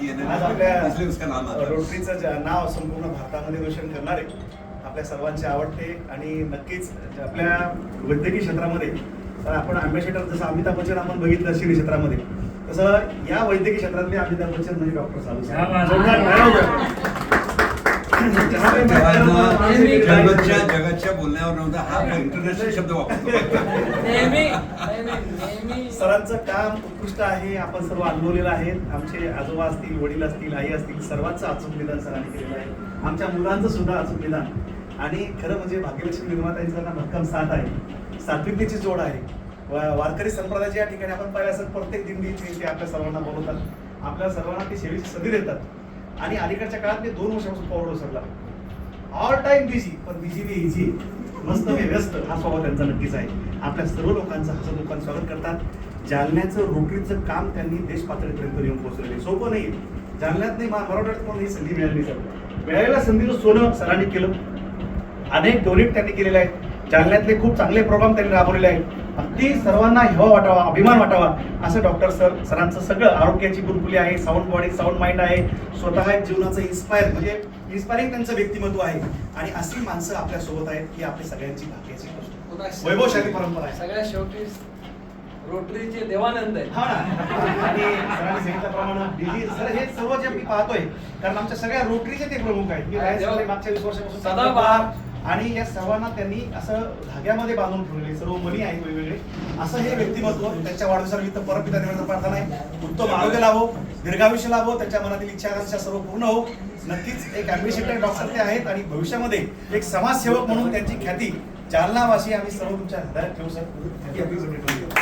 बाकी आज ना आपल्या इसलिए उसका नाम आता है रोटरीचं जे नाव संपूर्ण भारतामध्ये रोशन करणारे आपल्या सर्वांचे आवडते आणि नक्कीच आपल्या वैद्यकीय क्षेत्रामध्ये तर आपण अँबॅसेडर जसं अमिताभ बच्चन आपण बघितलं सिने क्षेत्रामध्ये तसं या वैद्यकीय क्षेत्रातले अमिताभ बच्चन म्हणजे डॉक्टर साहेब. जोरदार. जगतच्या जगतच्या बोलण्यावर नव्हता हा इंटरनॅशनल शब्द वापरतो. सरांचं काम उत्कृष्ट आहे आपण सर्व अनुभवलेलं आहे. आमचे आजोबा असतील वडील असतील आई असतील सर्वांचं अचूक निदान सरांनी केलेलं आहे. आमच्या मुलांचं सुद्धा अचूक निदान. आणि खरं म्हणजे भाग्यलक्ष्मी निर्मात्यांचा ना भक्कम साथ आहे. सात्विकतेची जोड आहे. वारकरी संप्रदायाची या ठिकाणी आपण पाहिलं असं प्रत्येक दिंडी ते आपल्या सर्वांना बोलवतात. आपल्या सर्वांना ती सेवेची संधी देतात. आणि अलीकडच्या काळात मी दोन वर्षापासून फॉरवर्ड सरला ऑल टाइम बिझी पण बिझी बी इझी मस्त मी व्यस्त. हा स्वभाव त्यांचा नक्कीच आहे. आपल्या सर्व लोकांचं हसत लोकांचं स्वागत करतात. जालन्याचं रोटरीचं काम त्यांनी देश पातळीपर्यंत येऊन आहे. सोपं नाही जालन्यात नाही मराठवाड्यात पण ही संधी मिळाली सर मिळालेल्या संधीचं सोनं सरांनी केलं. अनेक डोनेट त्यांनी केलेलं आहे जालन्यातले खूप चांगले प्रोग्राम त्यांनी राबवलेले आहेत. अगदी सर्वांना हेवा वाटावा अभिमान वाटावा असं डॉक्टर सर सरांचं सगळं आरोग्याची गुरुकुली आहे साऊंड बॉडी साऊंड माइंड आहे. स्वतः जीवनाचं इन्स्पायर म्हणजे इन्स्पायरिंग त्यांचं व्यक्तिमत्व आहे. आणि अशी माणसं आपल्यासोबत आहेत ही आपली सगळ्यांची भाग्याची गोष्ट वैभवशाली परंपरा आहे. सगळ्या शेवटी रोटरीचे देवानंद आहे हा ना. आणि सरांनी सांगितल्याप्रमाणे सर हे सर्व जे मी पाहतोय कारण आमच्या सगळ्या रोटरीचे ते प्रमुख आहेत. मी मागच्या वीस वर्षापासून सदाबहार. आणि या सर्वांना त्यांनी असं धाग्यामध्ये बांधून ठेवलेले सर्व मनी आहेत वेगवेगळे असं हे व्यक्तिमत्व त्यांच्या वाढदिवसानिमित्त परपिता देवाचा प्रार्थना आहे. उत्तम आरोग्य लाभो दीर्घायुष्य लाभो त्यांच्या मनातील इच्छा आकांक्षा सर्व पूर्ण हो. नक्कीच एक अम्बिशिटर डॉक्टर ते आहेत आणि भविष्यामध्ये एक समाजसेवक म्हणून त्यांची ख्याती जालनावासी आम्ही सर्व तुमच्या हृदयात ठेवू सर.